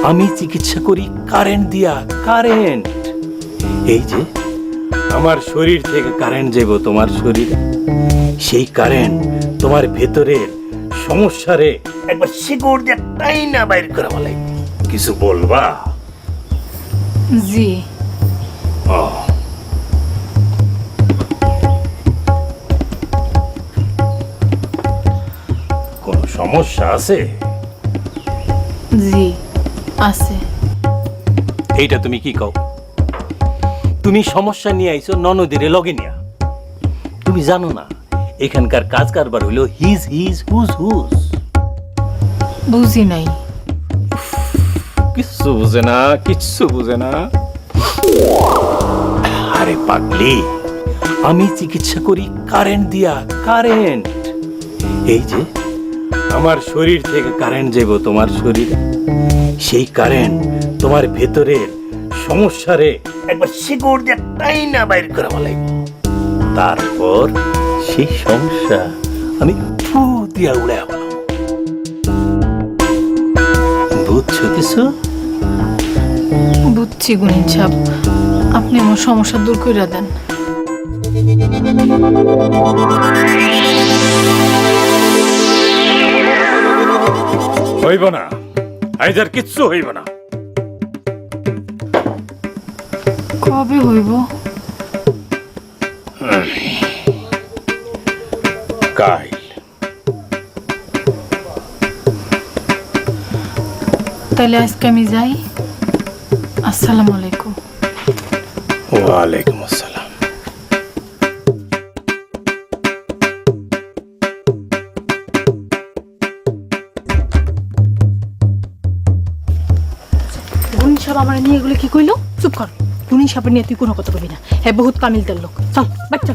আমি চিকিৎসা করি কারেন্ট দিয়া কারেন্ট এই যে আমার শরীর থেকে কারেন্ট যাব তোমার শরীরে। সেই কারেন্ট তোমার ভেতরের সমস্যারে একবার শিকড় দিয়ে টাইনা বাইর করে বলে কিছু বলবা? জি। ও। কোন সমস্যা আছে? জি। আছে। এইটা তুমি কি কও? তুমি সমস্যা নিয়ে আইছো ননদের লগে নিয়া। তুমি জানো না এখানকার কাজ কারবার হইল হিজ হিজ হুজ হুজ। বুঝি নাই। কিচ্ছু বুঝে না কিচ্ছু বুঝে না। আরে পাগলি আমি চিকিৎসা করি কারেন্ট দিয়া কারেন্ট। এই যে আমার শরীর থেকে কারেন্ট যাব তোমার শরীরে। সেই কারেন্ট তোমার ভেতরের সমস্যারে একবার শিকড় দিয়ে টাইনা বাইর করে বলে তারপর সেই সমস্যা আমি ফু উড়ে বলো বুঝছ কিছু? বুঝছি গুণিন সাহেব আপনি আমার সমস্যা দূর করে দেন। হইব না। আইজ আর কিচ্ছু হইব না। কবে হইব? কাইল তাহলে আজকে আমি যাই। আসসালামু আলাইকুম। ওয়ালাইকুম আসসালাম। গুণিন সাহেব আমার নিয়ে এগুলো কি কইলো? চুপ কর। গুণিন সাহেবের নিয়ে তুই কোনো কথা কবি না। হ্যাঁ বহুত কামিল তেল লোক। চল, বাচ্চা।